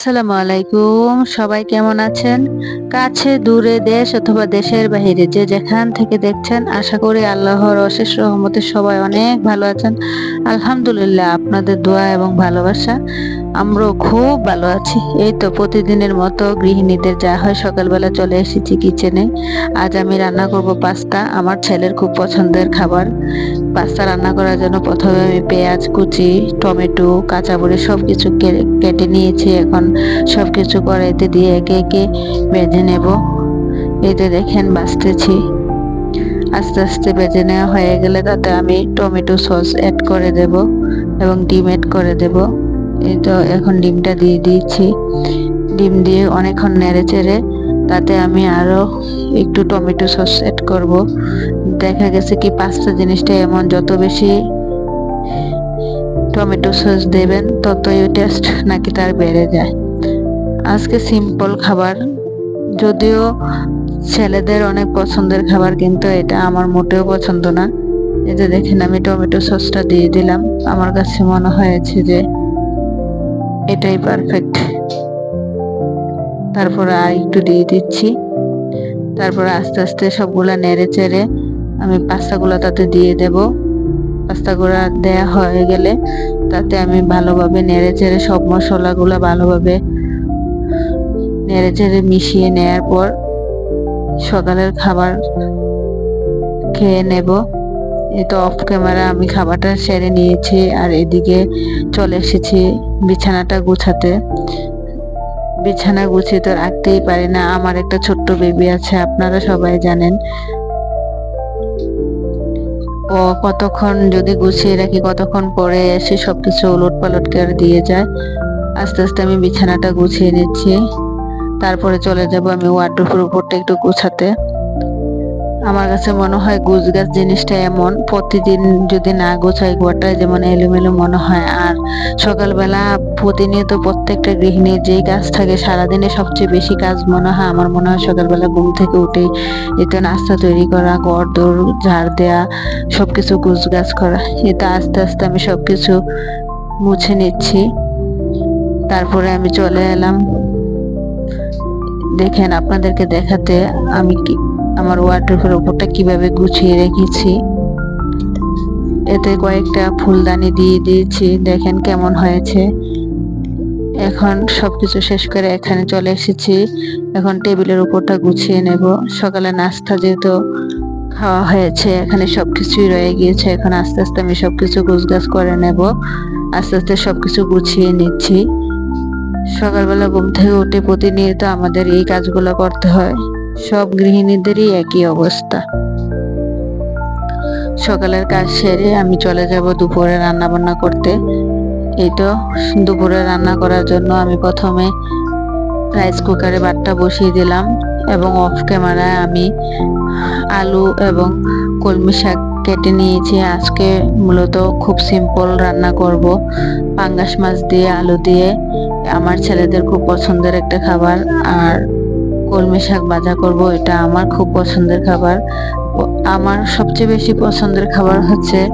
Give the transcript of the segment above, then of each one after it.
আসসালামু আলাইকুম। সবাই কেমন আছেন? কাছে, দূরে, দেশ অথবা দেশের বাহিরে যে যেখান থেকে দেখছেন, আশা করি আল্লাহর অশেষ রহমতে সবাই অনেক ভালো আছেন। আলহামদুলিল্লাহ, আপনাদের দোয়া এবং ভালোবাসা, আমরাও খুব ভালো আছি। এই তো প্রতিদিনের মতো গৃহিণীদের যা হয় সকালবেলা চলে এসেছি কিচেনে। আজ আমি রান্না করব পাস্তা, আমার ছেলের খুব পছন্দের খাবার। পাস্তা রান্না করার জন্য প্রথমে আমি পেঁয়াজ কুচি, টমেটো, কাঁচামরিচ সব কিছু কেটে নিয়েছি। এখন সব কিছু কড়াইতে দিয়ে একে একে ভেজে নেব। এতে দেখেন বাঁচতেছি। আস্তে আস্তে ভেজে নেওয়া হয়ে গেলে তাতে আমি টমেটো সস অ্যাড করে দেব এবং ডিম অ্যাড করে দেব। এই তো এখন ডিমটা দিয়ে দিয়েছি। ডিম দিয়ে অনেকক্ষণ নেড়ে চেড়ে তাতে আমি আরও একটু টমেটো সস অ্যাড করব। দেখা গেছে কি পাস্তা জিনিসটা এমন যত বেশি টমেটো সস দেবেন ততই টেস্ট নাকি তার বেড়ে যায়। আজকে সিম্পল খাবার। যদিও ছেলেদের অনেক পছন্দের খাবার, কিন্তু এটা আমার মোটেও পছন্দ না। এই যে দেখেন, আমি টমেটো সসটা দিয়ে দিলাম। আমার কাছে মনে হয়েছে যে এটাই পারফেক্ট তারপরে আর একটু দিয়ে দিচ্ছি। তারপরে আস্তে আস্তে সবগুলা নেড়ে চেড়ে আমি পাস্তাগুলো তাতে দিয়ে দেব। পাস্তাগুলো দেয়া হয়ে গেলে তাতে আমি ভালোভাবে নেড়ে চেড়ে সব মশলাগুলো ভালোভাবে নেড়ে চেড়ে মিশিয়ে নেয়ার পর সকালের খাবার খেয়ে নেব। তো অফ ক্যামেরা আমি খাবারটা সেরে নিয়েছি আর এদিকে চলে এসেছি বিছানাটা গুছাতে। বিছানা গুছিয়ে তো রাখতেই পারি না, আমার একটা ছোট্ট বেবি আছে, আপনারা সবাই জানেন। ও কতক্ষণ যদি গুছিয়ে রাখি, কতক্ষণ পরে এসে সবকিছু উলট পালট করে দিয়ে যায়। আস্তে আস্তে আমি বিছানাটা গুছিয়ে নিচ্ছি। তারপরে চলে যাব আমি ওয়ার্ড্রোপের উপরটা একটু গুছাতে। আমার কাছে মনে হয় গুছ গাছ জিনিসটা এমন, প্রতিদিন যদি না গোছাই ঘরটা যেমন এলোমেলো মনে হয়। আর সকালবেলা প্রতিনিয়ত প্রত্যেকটা গৃহিণীর যেই কাজ থাকে, সারাদিনে সবচেয়ে বেশি কাজ মনে হয়, আমার মনে হয় সকালবেলা ঘুম থেকে উঠেই এতে নাস্তা তৈরি করা ঘর দৌড় ঝাড় দেওয়া সবকিছু গুছ গাছ করা। এটা আস্তে আস্তে আমি সবকিছু মুছে নিচ্ছি। তারপরে আমি চলে এলাম। দেখেন, আপনাদেরকে দেখাতে আমি কি, আমার ওয়ার্ড্রোপের উপরটা কীভাবে গুছিয়ে রেখেছি। এতে কয়েকটা ফুলদানি দিয়ে দিয়েছি। দেখেন কেমন হয়েছে। এখন সবকিছু শেষ করে এখানে চলে এসেছি। এখন টেবিলের উপরটা গুছিয়ে নেব। সকালে নাস্তা যেহেতু খাওয়া হয়েছে, এখানে সবকিছুই রয়ে গিয়েছে। এখন আস্তে আস্তে আমি সবকিছু গুছগাছ করে নেব। আস্তে আস্তে সবকিছু গুছিয়ে নিচ্ছি। সকালবেলা ঘুম থেকে উঠে প্রতিনিয়ত আমাদের এই কাজগুলো করতে হয়। সব গৃহিণীদেরই একই অবস্থা। সকালের কাজ সেরে আমি চলে যাব দুপুরে রান্না বান্না করতে। এই তো, দুপুরে রান্না করার জন্য আমি প্রথমে রাইস কুকারে ভাতটা বসিয়ে দিলাম এবং অফ ক্যামেরায় আমি আলু এবং কলমি শাক কেটে নিয়েছি। আজকে মূলত খুব সিম্পল রান্না করব। পাঙ্গাস মাছ দিয়ে, আলু দিয়ে আমার ছেলেদের খুব পছন্দের একটা খাবার আর কলমি শাক ভাজা করব, এটা আমার খুব পছন্দের খাবার। আমার সবচেয়ে বেশি পছন্দের খাবার হচ্ছে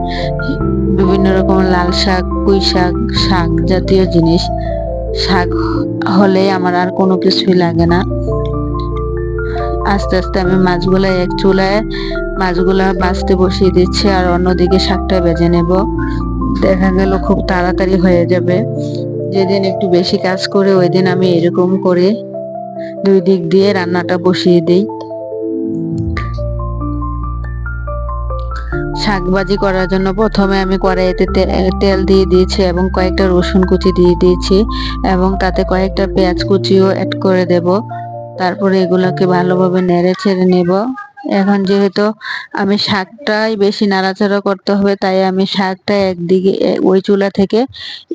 বিভিন্ন রকম লাল শাক, পুঁই শাক শাক জাতীয় জিনিস। শাক হলে আমার আর কোনো কিছুই লাগে না। আস্তে আস্তে আমি মাছগুলা এক চুলায় মাছগুলা বাঁচতে বসিয়ে দিচ্ছি আর অন্যদিকে শাকটা বেজে নেব। দেখা গেল খুব তাড়াতাড়ি হয়ে যাবে। যেদিন একটু বেশি কাজ করে ওই দিন আমি এরকম করে দুই দিক দিয়ে রান্নাটা বসিয়ে দিই। শাকবাজি করার জন্য প্রথমে আমি কড়াইতে তেল দিয়ে দিয়েছি এবং কয়েকটা রসুন কুচি দিয়ে দিয়েছি এবং তাতে কয়েকটা পেঁয়াজ কুচিও অ্যাড করে দেব। তারপরে এগুলোকে ভালোভাবে নেড়ে ছেড়ে নেব। এখন যেহেতু আমি শাকটাই বেশি নাড়াচাড়া করতে হবে, তাই আমি শাকটা একদিকে ওই চুলা থেকে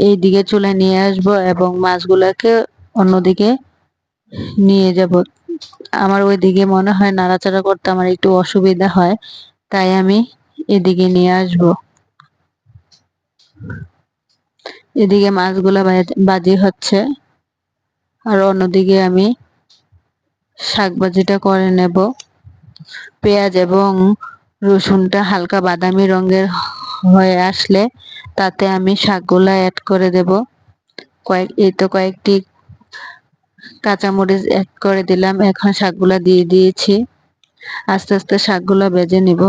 এই দিকে চুলায় নিয়ে আসব এবং মাছগুলোকে অন্যদিকে নিয়ে যাব। আমার ওইদিকে মনে হয় নাড়াচাড়া করতে আমার একটু অসুবিধা হয়, তাই আমি এদিকে নিয়ে আসব। এদিকে মাছগুলো বাজি হচ্ছে, আর অন্যদিকে আমি শাক ভাজিটা করে নেব। পেঁয়াজ এবং রসুনটা হালকা বাদামি রঙের হয়ে আসলে তাতে আমি শাকগুলা অ্যাড করে দেব। কয়েক, এই তো কয়েকটি কাঁচামরিচ অ্যাড করে দিলাম, এখন শাকগুলা দিয়ে দিয়েছি। আস্তে আস্তে শাকগুলো বেজে নিব।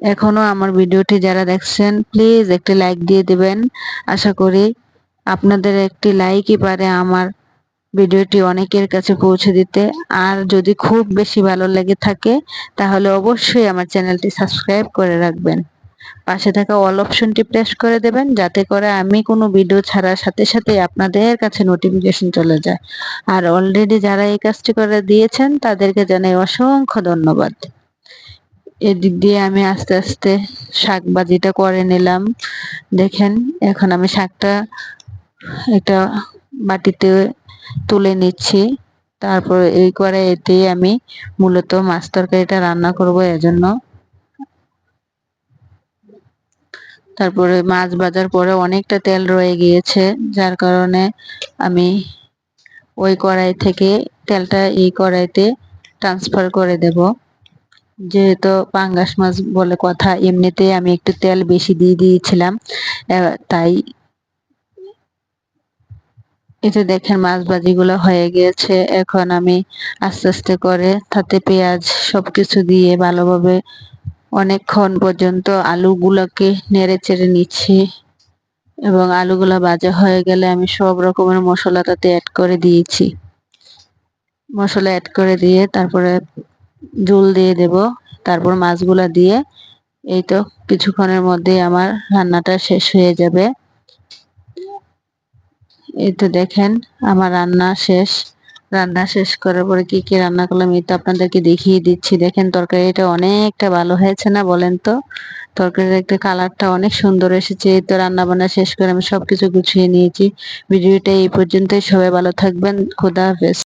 এখনও আমার ভিডিওটি যারা দেখছেন প্লিজ একটি লাইক দিয়ে দিবেন। আশা করি আপনাদের একটি লাইকই পারে আমার ভিডিওটি অনেকের কাছে পৌঁছে দিতে। আর যদি খুব বেশি ভালো লেগে থাকে, তাহলে অবশ্যই আমার চ্যানেলটি সাবস্ক্রাইব করে রাখবেন। পাশে থাকা অল অপশনটি প্রেস করে দেবেন, যাতে করে আমি কোনো ভিডিও ছাড়ার সাথে সাথে আপনাদের কাছে নোটিফিকেশন চলে যায়। আর অলরেডি যারা এই কাজটি করে দিয়েছেন, তাদেরকে জানাই অসংখ্য ধন্যবাদ। এদিক দিয়ে আমি আস্তে আস্তে শাক বাজিটা করে নিলাম। দেখেন, এখন আমি শাকটা একটা বাটিতে তুলে নিচ্ছি। তারপর এই করে এতেই আমি মূলত মাছ তরকারিটা রান্না করব এজন্য। তারপরে মাছ ভাজার পরে অনেকটা তেল রয়ে গিয়েছে, যার কারণে আমি ওই কড়াই থেকে তেলটা এই কড়াইতে ট্রান্সফার করে দেব। যেহেতু পাঙ্গাস মাছ বলে কথা, এমনিতেই আমি একটু তেল বেশি দিয়ে দিয়েছিলাম তাই এতে দেখেন মাছ ভাজিগুলো হয়ে গিয়েছে, এখন আমি আস্তে আস্তে করে তাতে পেঁয়াজ সবকিছু দিয়ে ভালোভাবে অনেকক্ষণ পর্যন্ত আলুগুলোকে নেড়ে চেড়ে নিচ্ছি এবং আলুগুলো ভাজা হয়ে গেলে আমি সব রকমের মশলা তাতে অ্যাড করে দিয়েছি। মশলা অ্যাড করে দিয়ে তারপরে জল দিয়ে দেব, তারপর মাছগুলা দিয়ে এই তো কিছুক্ষণের মধ্যেই আমার রান্নাটা শেষ হয়ে যাবে। এই তো দেখেন, আমার রান্না শেষ। রান্না শেষ করার পরে কি কি রান্না করলাম, এই তো আপনাদেরকে দেখিয়ে দিচ্ছি। দেখেন, তরকারিটা অনেকটা ভালো হয়েছে না বলেন তো? তরকারির একটা কালারটা অনেক সুন্দর এসেছে। এই তো রান্না বান্না শেষ করে আমি সবকিছু গুছিয়ে নিয়েছি। ভিডিওটা এই পর্যন্তই। সবাই ভালো থাকবেন। খোদা হাফেজ।